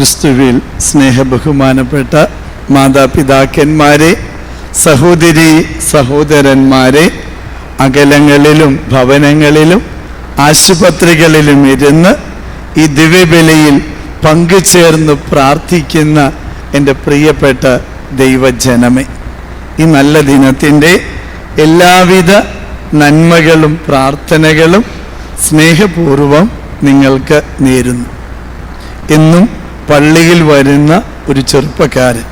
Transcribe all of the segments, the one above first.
ക്രിസ്തുവിൽ സ്നേഹബഹുമാനപ്പെട്ട മാതാപിതാക്കന്മാരെ സഹോദരി സഹോദരന്മാരെ അകലങ്ങളിലും ഭവനങ്ങളിലും ആശുപത്രികളിലും ഇരുന്ന് ഈ ദിവ്യബലിയിൽ പങ്കുചേർന്ന് പ്രാർത്ഥിക്കുന്ന എന്റെ പ്രിയപ്പെട്ട ദൈവജനമേ ഈ നല്ല ദിനത്തിന്റെ എല്ലാവിധ നന്മകളും പ്രാർത്ഥനകളും സ്നേഹപൂർവം നിങ്ങൾക്ക് നേരുന്നു. എന്നും പള്ളിയിൽ വരുന്ന ഒരു ചെറുപ്പക്കാരൻ.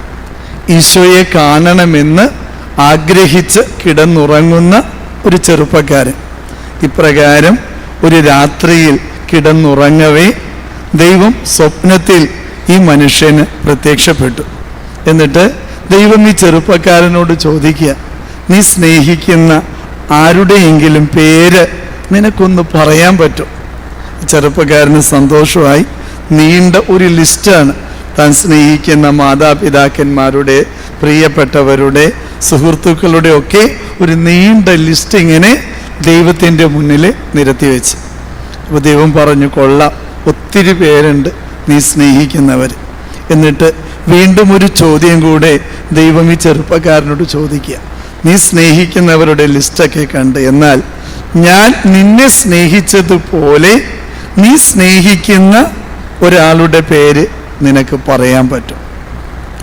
ഈശോയെ കാണണമെന്ന് ആഗ്രഹിച്ച് കിടന്നുറങ്ങുന്ന ഒരു ചെറുപ്പക്കാരൻ. ഇപ്രകാരം ഒരു രാത്രിയിൽ കിടന്നുറങ്ങവേ ദൈവം സ്വപ്നത്തിൽ ഈ മനുഷ്യന് പ്രത്യക്ഷപ്പെട്ടു. എന്നിട്ട് ദൈവം ഈ ചെറുപ്പക്കാരനോട് ചോദിക്കുക നീ സ്നേഹിക്കുന്ന ആരുടെയെങ്കിലും പേര് നിനക്കൊന്ന് പറയാൻ പറ്റും? ചെറുപ്പക്കാരന് സന്തോഷമായി നീണ്ട ഒരു ലിസ്റ്റാണ് താൻ സ്നേഹിക്കുന്ന മാതാപിതാക്കന്മാരുടെ പ്രിയപ്പെട്ടവരുടെ സുഹൃത്തുക്കളുടെ ഒക്കെ ഒരു നീണ്ട ലിസ്റ്റ് ഇങ്ങനെ ദൈവത്തിന്റെ മുന്നിൽ നിരത്തി വെച്ച്. അപ്പോൾ ദൈവം പറഞ്ഞു കൊള്ളാം ഒത്തിരി പേരുണ്ട് നീ സ്നേഹിക്കുന്നവർ. എന്നിട്ട് വീണ്ടും ഒരു ചോദ്യം കൂടെ ദൈവം ഈ ചെറുപ്പക്കാരനോട് ചോദിക്കുക. നീ സ്നേഹിക്കുന്നവരുടെ ലിസ്റ്റൊക്കെ കണ്ട് എന്നാൽ ഞാൻ നിന്നെ സ്നേഹിച്ചതുപോലെ നീ സ്നേഹിക്കുന്ന ഒരാളുടെ പേര് നിനക്ക് പറയാൻ പറ്റും.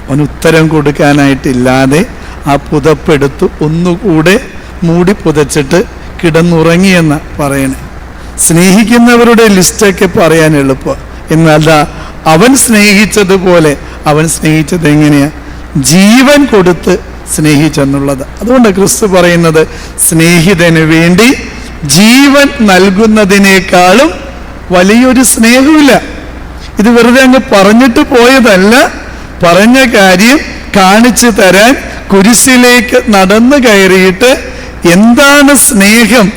അവന് ഉത്തരം കൊടുക്കാനായിട്ടില്ലാതെ ആ പുതപ്പെടുത്ത് ഒന്നുകൂടെ മൂടി പുതച്ചിട്ട് കിടന്നുറങ്ങിയെന്ന് പറയണേ. സ്നേഹിക്കുന്നവരുടെ ലിസ്റ്റൊക്കെ പറയാൻ എളുപ്പം. എന്നല്ല അവൻ സ്നേഹിച്ചതുപോലെ അവൻ സ്നേഹിച്ചത് എങ്ങനെയാണ് ജീവൻ കൊടുത്ത് സ്നേഹിച്ചെന്നുള്ളത്. അതുകൊണ്ട് ക്രിസ്തു പറയുന്നത് സ്നേഹിതന് വേണ്ടി ജീവൻ നൽകുന്നതിനേക്കാളും വലിയൊരു സ്നേഹമില്ല ഇത് വെറുതെ അങ്ങ് പറഞ്ഞിട്ട് പോയതല്ല. പറഞ്ഞ കാര്യം കാണിച്ചു തരാൻ കുരിശിലേക്ക് നടന്നു കയറിയിട്ട് എന്താണ് സ്നേഹം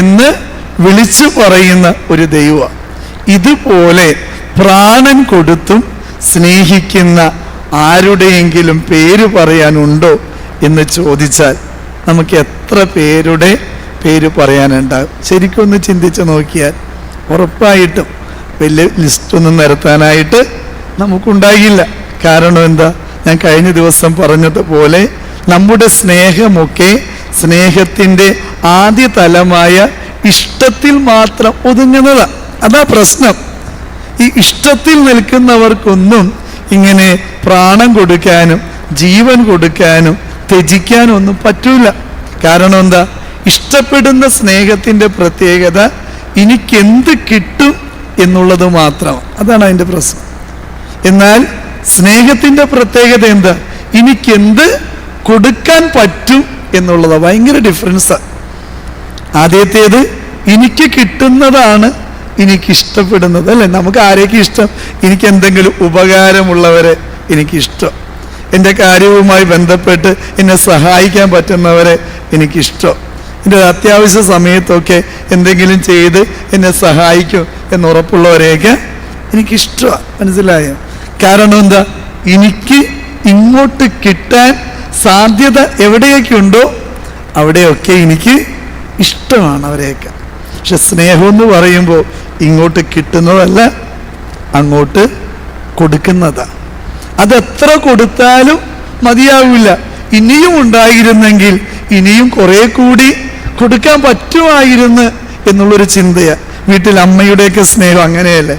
എന്ന് വിളിച്ചു പറയുന്ന ഒരു ദൈവ. ഇതുപോലെ പ്രാണൻ കൊടുത്തും സ്നേഹിക്കുന്ന ആരുടെയെങ്കിലും പേര് പറയാനുണ്ടോ എന്ന് ചോദിച്ചാൽ നമുക്ക് എത്ര പേരുടെ പേര് പറയാനുണ്ടാകും. ശരിക്കും ഒന്ന് ചിന്തിച്ച് നോക്കിയാൽ ഉറപ്പായിട്ടും വലിയ ലിസ്റ്റൊന്നും നിരത്താനായിട്ട് നമുക്കുണ്ടാകില്ല കാരണം എന്താ? ഞാൻ കഴിഞ്ഞ ദിവസം പറഞ്ഞതുപോലെ നമ്മുടെ സ്നേഹമൊക്കെ സ്നേഹത്തിന്റെ ആദ്യ തലമായ ഇഷ്ടത്തിൽ മാത്രം ഒതുങ്ങുന്നതാണ് അതാ പ്രശ്നം. ഈ ഇഷ്ടത്തിൽ നിൽക്കുന്നവർക്കൊന്നും ഇങ്ങനെ പ്രാണം കൊടുക്കാനും ജീവൻ കൊടുക്കാനും ത്യജിക്കാനും ഒന്നും പറ്റൂല. കാരണം എന്താ? ഇഷ്ടപ്പെടുന്ന സ്നേഹത്തിന്റെ പ്രത്യേകത എനിക്കെന്ത് കിട്ടും എന്നുള്ളത് മാത്രം. അതാണ് അതിന്റെ പ്രശ്നം. എന്നാൽ സ്നേഹത്തിന്റെ പ്രത്യേകത എന്താ? എനിക്കെന്ത് കൊടുക്കാൻ പറ്റും എന്നുള്ളത് ഭയങ്കര ഡിഫറൻസാണ് ആദ്യത്തേത് എനിക്ക് കിട്ടുന്നതാണ് എനിക്ക് ഇഷ്ടപ്പെടുന്നത് അല്ലേ? നമുക്ക് ആരെയൊക്കെ ഇഷ്ടം? എനിക്ക് എന്തെങ്കിലും ഉപകാരമുള്ളവരെ എനിക്കിഷ്ടം. എന്റെ കാര്യവുമായി ബന്ധപ്പെട്ട് എന്നെ സഹായിക്കാൻ പറ്റുന്നവരെ എനിക്കിഷ്ടം. എന്റെ അത്യാവശ്യ സമയത്തൊക്കെ എന്തെങ്കിലും ചെയ്ത് എന്നെ സഹായിക്കും. എന്നുറപ്പുള്ളവരെയൊക്കെ എനിക്കിഷ്ടമാണ് മനസ്സിലായോ? കാരണം എന്താ? എനിക്ക് ഇങ്ങോട്ട് കിട്ടാൻ സാധ്യത എവിടെയൊക്കെ ഉണ്ടോ അവിടെയൊക്കെ എനിക്ക് ഇഷ്ടമാണ് അവരെയൊക്കെ. പക്ഷെ സ്നേഹം എന്ന് പറയുമ്പോൾ ഇങ്ങോട്ട് കിട്ടുന്നതല്ല അങ്ങോട്ട് കൊടുക്കുന്നതാണ് അതെത്ര കൊടുത്താലും മതിയാവില്ല. ഇനിയും ഉണ്ടായിരുന്നെങ്കിൽ ഇനിയും കുറെ കൂടി കൊടുക്കാൻ പറ്റുമായിരുന്നു എന്നുള്ളൊരു ചിന്തയാണ് വീട്ടിൽ അമ്മയുടെയൊക്കെ സ്നേഹം അങ്ങനെയല്ലേ?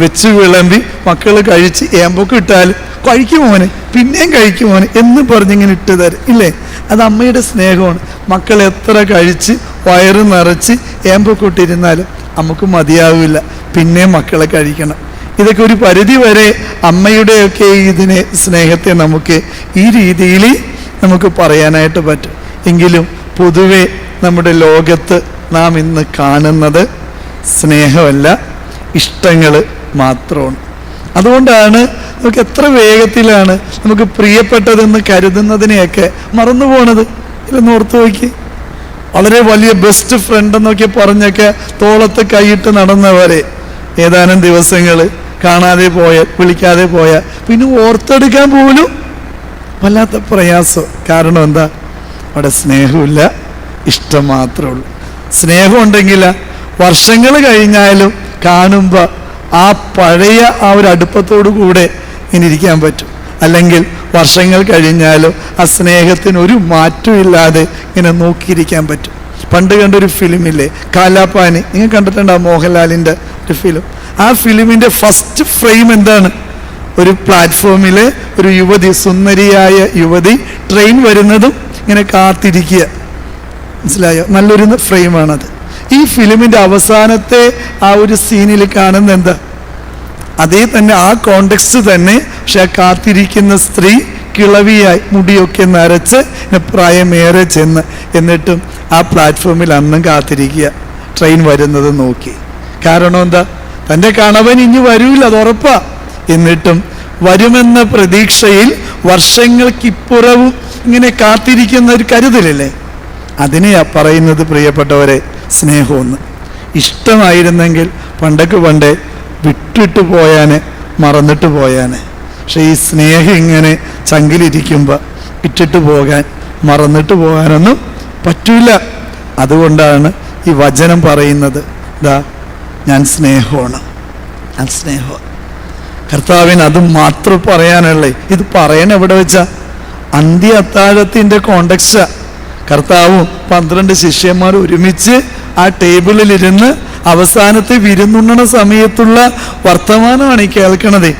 വെച്ച് വിളമ്പി മക്കൾ കഴിച്ച് ഏമ്പൊക്കെ ഇട്ടാൽ കഴിക്കും മോനെ പിന്നെയും കഴിക്കും മോനെ എന്ന് പറഞ്ഞിങ്ങനെ ഇട്ട് തരും ഇല്ലേ? അത് അമ്മയുടെ സ്നേഹമാണ്. മക്കൾ എത്ര കഴിച്ച് വയറ് നിറച്ച് ഏമ്പൊക്കെ ഇട്ടിരുന്നാലും നമുക്ക് മതിയാവില്ല. പിന്നെയും മക്കളെ കഴിക്കണം. ഇതൊക്കെ ഒരു പരിധി വരെ അമ്മയുടെയൊക്കെ ഇതിനെ സ്നേഹത്തെ നമുക്ക് ഈ രീതിയിൽ നമുക്ക് പറയാനായിട്ട് പറ്റും. എങ്കിലും പൊതുവെ നമ്മുടെ ലോകത്ത് നാം ഇന്ന് കാണുന്നത് സ്നേഹമല്ല ഇഷ്ടങ്ങൾ മാത്രമാണ്. അതുകൊണ്ടാണ് നമുക്ക് എത്ര വേഗത്തിലാണ് നമുക്ക് പ്രിയപ്പെട്ടതെന്ന് കരുതുന്നതിനെയൊക്കെ മറന്നു പോണത്. ഇല്ലെന്ന് ഓർത്ത് നോക്കി. വളരെ വലിയ ബെസ്റ്റ് ഫ്രണ്ട് എന്നൊക്കെ പറഞ്ഞൊക്കെ തോളത്ത് കൈയിട്ട് നടന്നവരെ ഏതാനും ദിവസങ്ങൾ കാണാതെ പോയ വിളിക്കാതെ പോയ പിന്നെ ഓർത്തെടുക്കാൻ പോലും വല്ലാത്ത പ്രയാസം. കാരണം എന്താ? അവിടെ സ്നേഹമില്ല ഇഷ്ടം മാത്രമേ ഉള്ളൂ. സ്നേഹം ഉണ്ടെങ്കിൽ വർഷങ്ങൾ കഴിഞ്ഞാലും കാണുമ്പോൾ ആ പഴയ ആ ഒരു അടുപ്പത്തോടു കൂടെ ഇനി ഇരിക്കാൻ പറ്റും. അല്ലെങ്കിൽ വർഷങ്ങൾ കഴിഞ്ഞാലും ആ സ്നേഹത്തിന് ഒരു മാറ്റമില്ലാതെ ഇങ്ങനെ നോക്കിയിരിക്കാൻ പറ്റും. പണ്ട് കണ്ടൊരു ഫിലിമില്ലേ? കാലാപ്പാനി. നിങ്ങൾ കണ്ടിട്ടുണ്ടോ മോഹൻലാലിന്റെ ഒരു ഫിലിം? ആ ഫിലിമിന്റെ ഫസ്റ്റ് ഫ്രെയിം എന്താണ്? ഒരു പ്ലാറ്റ്ഫോമിൽ ഒരു യുവതി സുന്ദരിയായ യുവതി ട്രെയിൻ വരുന്നതും ഇങ്ങനെ കാത്തിരിക്കുക. മനസ്സിലായോ? നല്ലൊരു ഫ്രെയിമാണത്. ഈ ഫിലിമിന്റെ അവസാനത്തെ ആ ഒരു സീനിൽ കാണുന്ന എന്താ? അതേ തന്നെ ആ കോണ്ടെക്സ്റ്റ് തന്നെ പക്ഷെ കാത്തിരിക്കുന്ന സ്ത്രീ കിളവിയായി മുടിയൊക്കെ നരച്ച് പ്രായമേറെ ചെന്ന് എന്നിട്ടും ആ പ്ലാറ്റ്ഫോമിൽ അന്നും കാത്തിരിക്കുക. ട്രെയിൻ വരുന്നത് നോക്കി. കാരണം എന്താ? തന്റെ കണവൻ ഇനി വരൂല അത് ഉറപ്പാ. എന്നിട്ടും വരുമെന്ന പ്രതീക്ഷയിൽ വർഷങ്ങൾക്കിപ്പുറവും ഇങ്ങനെ കാത്തിരിക്കുന്ന ഒരു കരുതലല്ലേ? അതിനെയാ പറയുന്നത് പ്രിയപ്പെട്ടവരെ. സ്നേഹമെന്ന്. ഇഷ്ടമായിരുന്നെങ്കിൽ പണ്ടൊക്കെ പണ്ടേ വിട്ടിട്ട് പോയാന് മറന്നിട്ട് പോയാന്. പക്ഷെ ഈ സ്നേഹം ഇങ്ങനെ ചങ്കിലിരിക്കുമ്പോൾ ഇട്ടിട്ട് പോകാൻ മറന്നിട്ട് പോകാനൊന്നും പറ്റില്ല അതുകൊണ്ടാണ് ഈ വചനം പറയുന്നത്. ഇതാ ഞാൻ സ്നേഹമാണ്. ഞാൻ സ്നേഹമാണ്. കർത്താവിന് അത് മാത്രം പറയാനുള്ളേ. ഇത് പറയണ എവിടെ വെച്ചാ? അന്ത്യ അത്താഴത്തിന്റെ കോണ്ടക്സ്റ്റാ കർത്താവും പന്ത്രണ്ട് ശിഷ്യന്മാർ ഒരുമിച്ച് ആ ടേബിളിലിരുന്ന് അവസാനത്തെ വിരുന്നുണ്ണണ സമയത്തുള്ള വർത്തമാനമാണ് ഈ കേൾക്കണതേ.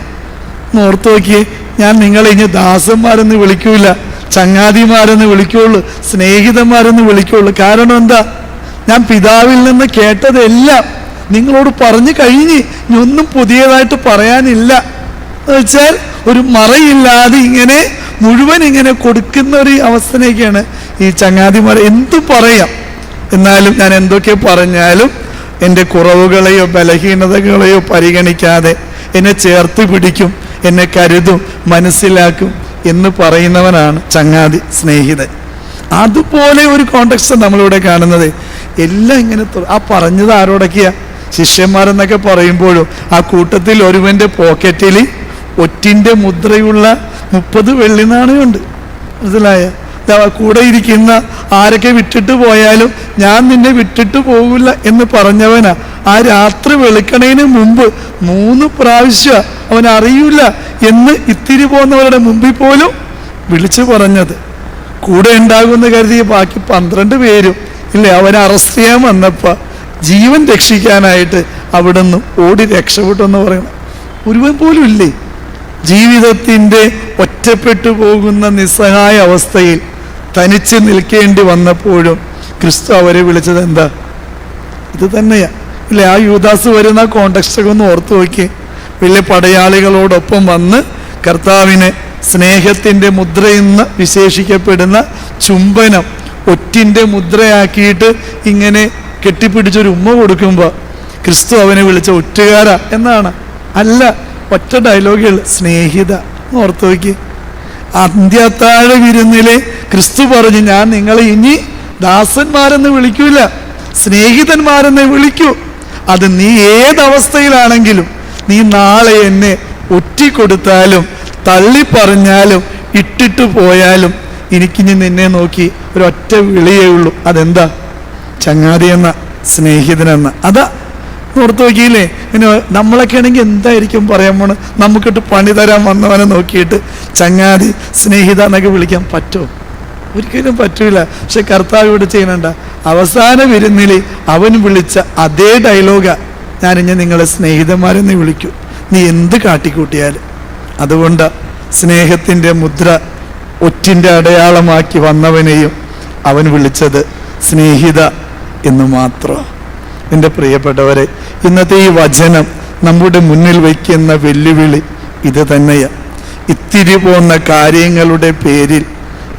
ഓർത്തു നോക്കിയേ ഞാൻ നിങ്ങളെ ഇനി ദാസന്മാരെന്ന് വിളിക്കൂല ചങ്ങാതിമാരെന്ന് വിളിക്കുള്ളൂ സ്നേഹിതന്മാരെന്ന് വിളിക്കുള്ളൂ. കാരണം എന്താ? ഞാൻ പിതാവിൽ നിന്ന് കേട്ടതെല്ലാം നിങ്ങളോട് പറഞ്ഞു കഴിഞ്ഞ് ഇനി പുതിയതായിട്ട് പറയാനില്ല. എന്ന് വെച്ചാൽ ഒരു മറയില്ലാതെ ഇങ്ങനെ മുഴുവൻ ഇങ്ങനെ കൊടുക്കുന്ന ഒരു അവസ്ഥയിലേക്കാണ് ഈ ചങ്ങാതിമാർ എന്തും പറയാം? എന്നാലും ഞാൻ എന്തൊക്കെ പറഞ്ഞാലും എന്റെ കുറവുകളെയോ ബലഹീനതകളെയോ പരിഗണിക്കാതെ എന്നെ ചേർത്ത് പിടിക്കും എന്നെ കരുതും മനസ്സിലാക്കും എന്ന് പറയുന്നവനാണ് ചങ്ങാതി സ്നേഹിതൻ. അതുപോലെ ഒരു കോണ്ടക്സ്റ്റ് നമ്മളിവിടെ കാണുന്നത്. എല്ലാം ഇങ്ങനെ ആ പറഞ്ഞത് ആരോടൊക്കെയാ? ശിഷ്യന്മാരെന്നൊക്കെ പറയുമ്പോഴും ആ കൂട്ടത്തിൽ ഒരുവന്റെ പോക്കറ്റിൽ ഒറ്റിന്റെ മുദ്രയുള്ള മുപ്പത് വെള്ളി നാണയമുണ്ട് മനസ്സിലായ? കൂടെ ഇരിക്കുന്ന ആരൊക്കെ വിട്ടിട്ട് പോയാലും ഞാൻ നിന്നെ വിട്ടിട്ട് പോകില്ല എന്ന് പറഞ്ഞവനാ. ആ രാത്രി വെളുക്കണേന് മുമ്പ് മൂന്ന് പ്രാവശ്യം അവൻ അറിയില്ല എന്ന് ഇത്തിരി പോകുന്നവരുടെ മുമ്പിൽ പോലും വിളിച്ചു പറഞ്ഞത്. കൂടെ ഉണ്ടാകുമെന്ന് കരുതി ബാക്കി പന്ത്രണ്ട് പേരും ഇല്ലേ അവനെ അറസ്റ്റ് ചെയ്യാൻ വന്നപ്പോൾ ജീവൻ രക്ഷിക്കാനായിട്ട് അവിടെ നിന്ന് ഓടി രക്ഷപ്പെട്ടു എന്ന് പറയണം. ഒരുവൻ പോലും ഇല്ലേ? ജീവിതത്തിന്റെ ഒറ്റപ്പെട്ടു പോകുന്ന നിസ്സഹായ അവസ്ഥയിൽ തനിച്ച് നിൽക്കേണ്ടി വന്നപ്പോഴും ക്രിസ്തു അവരെ വിളിച്ചത് എന്താ? ഇത് തന്നെയാ. അല്ലെ? ആ യൂദാസ് വരുന്ന കോണ്ടക്സ്റ്റൊക്കെ ഒന്ന് ഓർത്ത് നോക്കി വലിയ പടയാളികളോടൊപ്പം വന്ന് കർത്താവിനെ സ്നേഹത്തിന്റെ മുദ്രയെന്ന് വിശേഷിക്കപ്പെടുന്ന ചുംബനം ഒറ്റിന്റെ മുദ്രയാക്കിയിട്ട് ഇങ്ങനെ കെട്ടിപ്പിടിച്ചൊരു ഉമ്മ കൊടുക്കുമ്പോൾ ക്രിസ്തു അവനെ വിളിച്ച ഒറ്റുകാര എന്നാണ്. അല്ല ഒറ്റ ഡയലോഗുകൾ സ്നേഹിത ഓർത്ത് നോക്കി അന്ത്യത്താഴ വിരുന്നിലെ ക്രിസ്തു പറഞ്ഞു ഞാൻ നിങ്ങളെ ഇനി ദാസന്മാരെന്ന് വിളിക്കൂല സ്നേഹിതന്മാരെന്ന് വിളിക്കൂ. അത് നീ ഏതവസ്ഥയിലാണെങ്കിലും നീ നാളെ എന്നെ ഒറ്റിക്കൊടുത്താലും തള്ളിപ്പറഞ്ഞാലും ഇട്ടിട്ട് പോയാലും എനിക്കിനി നിന്നെ നോക്കി ഒരൊറ്റ വിളിയേ ഉള്ളൂ. അതെന്താ? ചങ്ങാതി എന്ന സ്നേഹിതനെന്ന. അതാ ഓർത്ത് നോക്കിയില്ലേ? ഇനി നമ്മളൊക്കെ ആണെങ്കിൽ എന്തായിരിക്കും പറയാൻ പോണ്? നമുക്കിട്ട് പണി തരാൻ വന്നവനെ നോക്കിയിട്ട് ചങ്ങാതി സ്നേഹിത എന്നൊക്കെ വിളിക്കാൻ പറ്റുമോ ഒരിക്കലും പറ്റൂല. പക്ഷെ കർത്താവ് ഇവിടെ ചെയ്യണണ്ട അവസാന വിരുന്നിൽ അവൻ വിളിച്ച അതേ ഡയലോഗാ ഞാൻ ഇനി നിങ്ങളെ സ്നേഹിതന്മാരെന്ന് വിളിക്കൂ. നീ എന്ത് കാട്ടിക്കൂട്ടിയാലും. അതുകൊണ്ട് സ്നേഹത്തിന്റെ മുദ്ര ഒറ്റിന്റെ അടയാളമാക്കി വന്നവനെയും അവൻ വിളിച്ചത് സ്നേഹിത എന്ന് മാത്രം. എന്റെ പ്രിയപ്പെട്ടവരെ ഇന്നത്തെ ഈ വചനം നമ്മുടെ മുന്നിൽ വയ്ക്കുന്ന വെല്ലുവിളി ഇത് തന്നെയാണ് ഇത്തിരി പോന്ന കാര്യങ്ങളുടെ പേരിൽ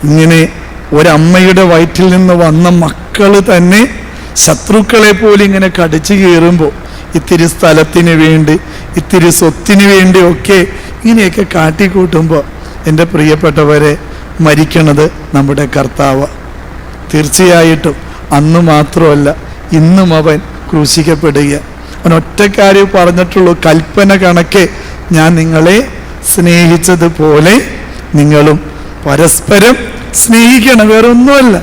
ഇങ്ങനെ ഒരമ്മയുടെ വയറ്റിൽ നിന്ന് വന്ന മക്കൾ തന്നെ ശത്രുക്കളെ പോലെ ഇങ്ങനെ കടിച്ചു കയറുമ്പോൾ ഇത്തിരി സ്ഥലത്തിന് വേണ്ടി ഇത്തിരി സ്വത്തിന് വേണ്ടി ഒക്കെ ഇങ്ങനെയൊക്കെ കാട്ടിക്കൂട്ടുമ്പോൾ എന്റെ പ്രിയപ്പെട്ടവരെ മരിക്കണത് നമ്മുടെ കർത്താവ്. തീർച്ചയായിട്ടും അന്ന് മാത്രമല്ല ഇന്നും അവൻ ക്രൂശിക്കപ്പെടുക. അവൻ ഒറ്റക്കാര്യം പറഞ്ഞിട്ടുള്ളൂ കൽപ്പന കണക്കെ ഞാൻ നിങ്ങളെ സ്നേഹിച്ചതുപോലെ നിങ്ങളും പരസ്പരം സ്നേഹിക്കണം വേറെ ഒന്നുമല്ല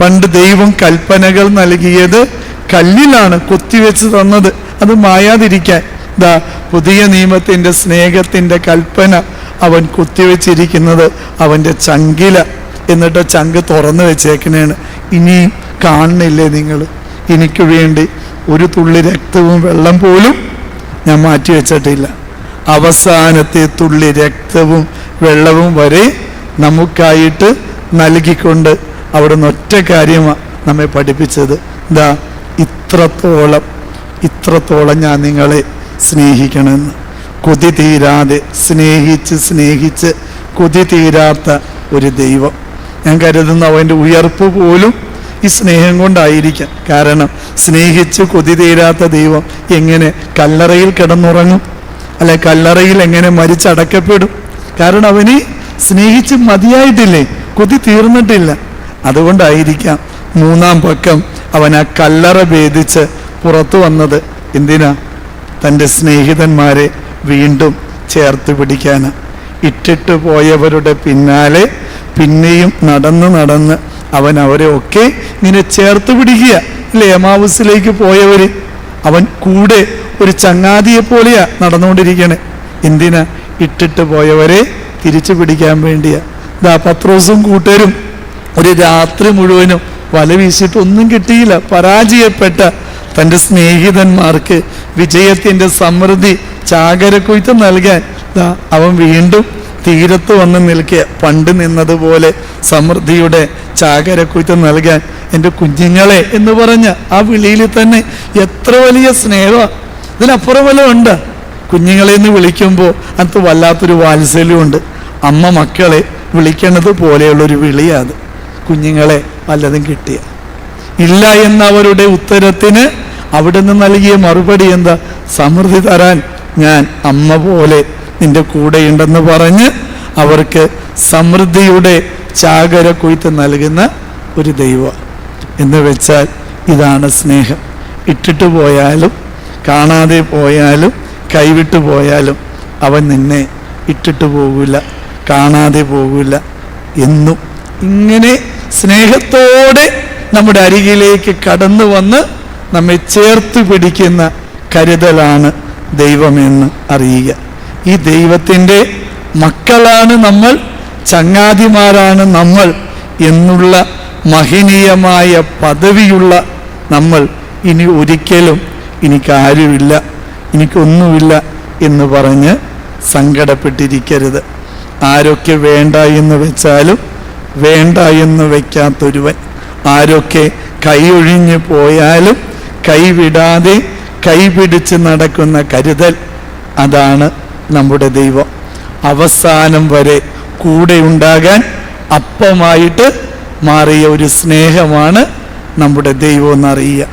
പണ്ട് ദൈവം കൽപ്പനകൾ നൽകിയത് കല്ലിലാണ് കൊത്തിവെച്ച് തന്നത്. അത് മായാതിരിക്കാൻ. ദാ പുതിയ നിയമത്തിന്റെ സ്നേഹത്തിന്റെ കൽപ്പന അവൻ കുത്തിവെച്ചിരിക്കുന്നത് അവന്റെ ചങ്കില. എന്നിട്ട് ചങ്ക് തുറന്നു വെച്ചേക്കണേണ്. ഇനിയും കാണുന്നില്ലേ നിങ്ങൾ? എനിക്ക് വേണ്ടി ഒരു തുള്ളി രക്തവും വെള്ളം പോലും ഞാൻ മാറ്റി വെച്ചിട്ടില്ല. അവസാനത്തെ തുള്ളി രക്തവും വെള്ളവും വരെ നമുക്കായിട്ട് നൽകിക്കൊണ്ട് അവിടുന്ന് ഒറ്റ കാര്യമാണ് നമ്മെ പഠിപ്പിച്ചത്. എന്താ ഇത്രത്തോളം ഇത്രത്തോളം ഞാൻ നിങ്ങളെ സ്നേഹിക്കണമെന്ന്. കൊതി തീരാതെ സ്നേഹിച്ച് സ്നേഹിച്ച് കൊതി തീരാത്ത ഒരു ദൈവം. ഞാൻ കരുതുന്ന അവന്റെ ഉയർപ്പ് പോലും ഈ സ്നേഹം കൊണ്ടായിരിക്കാം. കാരണം സ്നേഹിച്ച് കൊതി തീരാത്ത ദൈവം എങ്ങനെ കല്ലറയിൽ കിടന്നുറങ്ങും? അല്ലെ കല്ലറയിൽ എങ്ങനെ മരിച്ചടക്കപ്പെടും? കാരണം അവന് സ്നേഹിച്ച് മതിയായിട്ടില്ലേ? കൊതി തീർന്നിട്ടില്ല. അതുകൊണ്ടായിരിക്കാം മൂന്നാം പക്കം അവൻ ആ കല്ലറ ഭേദിച്ച് പുറത്തു വന്നത്. എന്തിനാ? തന്റെ സ്നേഹിതന്മാരെ വീണ്ടും ചേർത്ത് പിടിക്കാൻ. ഇട്ടിട്ട് പോയവരുടെ പിന്നാലെ പിന്നെയും നടന്ന് നടന്ന് അവൻ അവരെ ഒക്കെ ഇങ്ങനെ ചേർത്ത് പിടിക്കുക. അല്ലേ? എമാവൂസിലേക്ക് പോയവർ അവൻ കൂടെ ഒരു ചങ്ങാതിയെ പോലെയാ നടന്നുകൊണ്ടിരിക്കണേ. എന്തിനാ? ഇട്ടിട്ട് പോയവരെ തിരിച്ചു പിടിക്കാൻ വേണ്ടിയ. ഇതാ പത്രോസും കൂട്ടരും ഒരു രാത്രി മുഴുവനും വല വീശിയിട്ട് ഒന്നും കിട്ടിയില്ല. പരാജയപ്പെട്ട തന്റെ സ്നേഹിതന്മാർക്ക് വിജയത്തിന്റെ സമൃദ്ധി ചാകരക്കൊയ്ത്ത് നൽകാൻ അവൻ വീണ്ടും തീരത്ത് വന്ന് നിൽക്കുക പണ്ട് നിന്നതുപോലെ സമൃദ്ധിയുടെ ചാകരക്കൊയ്ത്ത് നൽകാൻ എന്റെ കുഞ്ഞുങ്ങളെ എന്ന് പറഞ്ഞ ആ വിളിയിൽ തന്നെ എത്ര വലിയ സ്നേഹമാണ് ഇതിനപ്പുറം വല്ലതും ഉണ്ട്? കുഞ്ഞുങ്ങളെ എന്ന് വിളിക്കുമ്പോൾ അത് വല്ലാത്തൊരു വാത്സല്യമുണ്ട്. അമ്മ മക്കളെ വിളിക്കണത് പോലെയുള്ളൊരു വിളിയാണ്. കുഞ്ഞുങ്ങളെ വല്ലതും കിട്ടിയ. ഇല്ല എന്ന അവരുടെ ഉത്തരത്തിന് നിന്ന് നൽകിയ മറുപടി എന്താ? സമൃദ്ധി തരാൻ ഞാൻ അമ്മ പോലെ നിന്റെ കൂടെയുണ്ടെന്ന് പറഞ്ഞ് അവർക്ക് സമൃദ്ധിയുടെ ചാകര കൊയ്ത്ത് നൽകുന്ന ഒരു ദൈവ. എന്ന് വെച്ചാൽ ഇതാണ് സ്നേഹം. ഇട്ടിട്ട് പോയാലും കാണാതെ പോയാലും കൈവിട്ടു പോയാലും അവൻ നിന്നെ ഇട്ടിട്ട് പോകില്ല കാണാതെ പോകില്ല എന്നും ഇങ്ങനെ സ്നേഹത്തോടെ നമ്മുടെ അരികിലേക്ക് കടന്നു വന്ന് നമ്മെ ചേർത്ത് പിടിക്കുന്ന കരുതലാണ് ദൈവമെന്ന് അറിയുക. ഈ ദൈവത്തിന്റെ മക്കളാണ് നമ്മൾ ചങ്ങാതിമാരാണ് നമ്മൾ എന്നുള്ള മഹനീയമായ പദവിയുള്ള നമ്മൾ ഇനി ഒരിക്കലും എനിക്കാരുമില്ല എനിക്കൊന്നുമില്ല എന്ന് പറഞ്ഞ് സങ്കടപ്പെട്ടിരിക്കരുത്. ആരൊക്കെ വേണ്ട എന്ന് വെച്ചാലും വേണ്ട എന്ന് വയ്ക്കാത്തൊരുവൻ ആരൊക്കെ കൈയൊഴിഞ്ഞു പോയാലും കൈവിടാതെ കൈപിടിച്ച് നടക്കുന്ന കരുതൽ അതാണ് നമ്മുടെ ദൈവം. അവസാനം വരെ കൂടെ ഉണ്ടാകാൻ അപ്പമായിട്ട് മാറിയ ഒരു സ്നേഹമാണ് നമ്മുടെ ദൈവം എന്നറിയുക.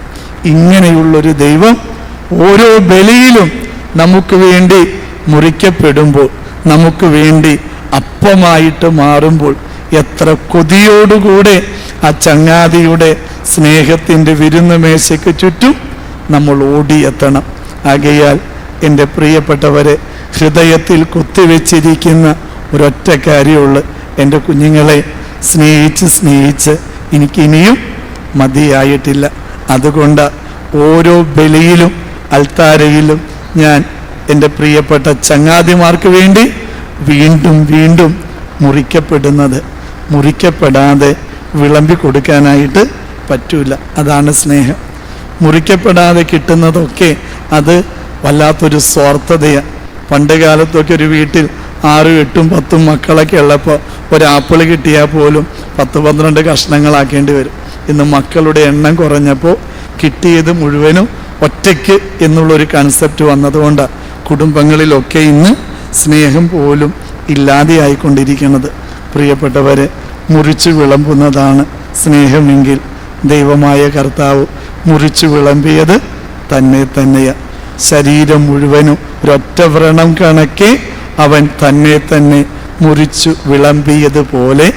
ഇങ്ങനെയുള്ളൊരു ദൈവം ഓരോ ബലിയിലും നമുക്ക് വേണ്ടി മുറിക്കപ്പെടുമ്പോൾ നമുക്ക് വേണ്ടി അപ്പമായിട്ട് മാറുമ്പോൾ എത്ര കൊതിയോടുകൂടെ ആ ചങ്ങാതിയുടെ സ്നേഹത്തിന്റെ വിരുന്ന് മേശയ്ക്ക് ചുറ്റും നമ്മൾ ഓടിയെത്തണം. ആകയാൽ എന്റെ പ്രിയപ്പെട്ടവരെ ഹൃദയത്തിൽ കുത്തിവെച്ചിരിക്കുന്ന ഒരൊറ്റ കാര്യമുള്ളു എന്റെ കുഞ്ഞുങ്ങളെ സ്നേഹിച്ച് സ്നേഹിച്ച് എനിക്കിനിയും മതിയായിട്ടില്ല. അതുകൊണ്ട് ഓരോ ബലിയിലും അൽത്താരയിലും ഞാൻ എന്റെ പ്രിയപ്പെട്ട ചങ്ങാതിമാർക്ക് വേണ്ടി വീണ്ടും വീണ്ടും മുറിക്കപ്പെടുന്നത്. മുറിക്കപ്പെടാതെ വിളമ്പി കൊടുക്കാനായിട്ട് പറ്റൂല. അതാണ് സ്നേഹം. മുറിക്കപ്പെടാതെ കിട്ടുന്നതൊക്കെ അത് വല്ലാത്തൊരു സ്വാർത്ഥതയാണ് പണ്ട് കാലത്തൊക്കെ ഒരു വീട്ടിൽ ആറും എട്ടും പത്തും മക്കളൊക്കെ ഉള്ളപ്പോൾ ഒരാപ്പിൾ കിട്ടിയാൽ പോലും പത്ത് പന്ത്രണ്ട് കഷ്ണങ്ങളാക്കേണ്ടി വരും. ഇന്ന് മക്കളുടെ എണ്ണം കുറഞ്ഞപ്പോൾ കിട്ടിയത് മുഴുവനും ഒറ്റയ്ക്ക് എന്നുള്ളൊരു കൺസെപ്റ്റ് വന്നതുകൊണ്ട്. കുടുംബങ്ങളിലൊക്കെ ഇന്ന് സ്നേഹം പോലും ഇല്ലാതെയായിക്കൊണ്ടിരിക്കുന്നത് പ്രിയപ്പെട്ടവരെ മുറിച്ചു വിളമ്പുന്നതാണ് സ്നേഹമെങ്കിൽ ദൈവമായ കർത്താവ് മുറിച്ചു വിളമ്പിയത് തന്നെ തന്നെയാണ് ശരീരം മുഴുവനും ഒരൊറ്റ വ്രണം കണക്കെ അവൻ തന്നെ തന്നെ മുറിച്ചു വിളമ്പിയതുപോലെ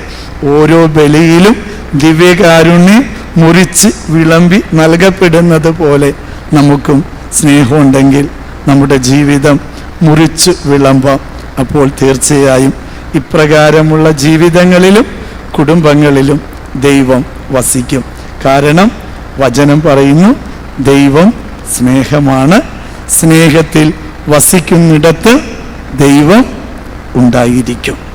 ഓരോ ബലിയിലും ദിവ്യകാരുണ്യം മുറിച്ച് വിളമ്പി നൽകപ്പെടുന്നത് പോലെ നമുക്കും സ്നേഹമുണ്ടെങ്കിൽ നമ്മുടെ ജീവിതം മുറിച്ച് വിളമ്പാം. അപ്പോൾ തീർച്ചയായും ഇപ്രകാരമുള്ള ജീവിതങ്ങളിലും കുടുംബങ്ങളിലും ദൈവം വസിക്കും. കാരണം വചനം പറയുന്നു ദൈവം സ്നേഹമാണ്. സ്നേഹത്തിൽ വസിക്കുന്നിടത്ത് ദൈവം ഉണ്ടായിരിക്കും.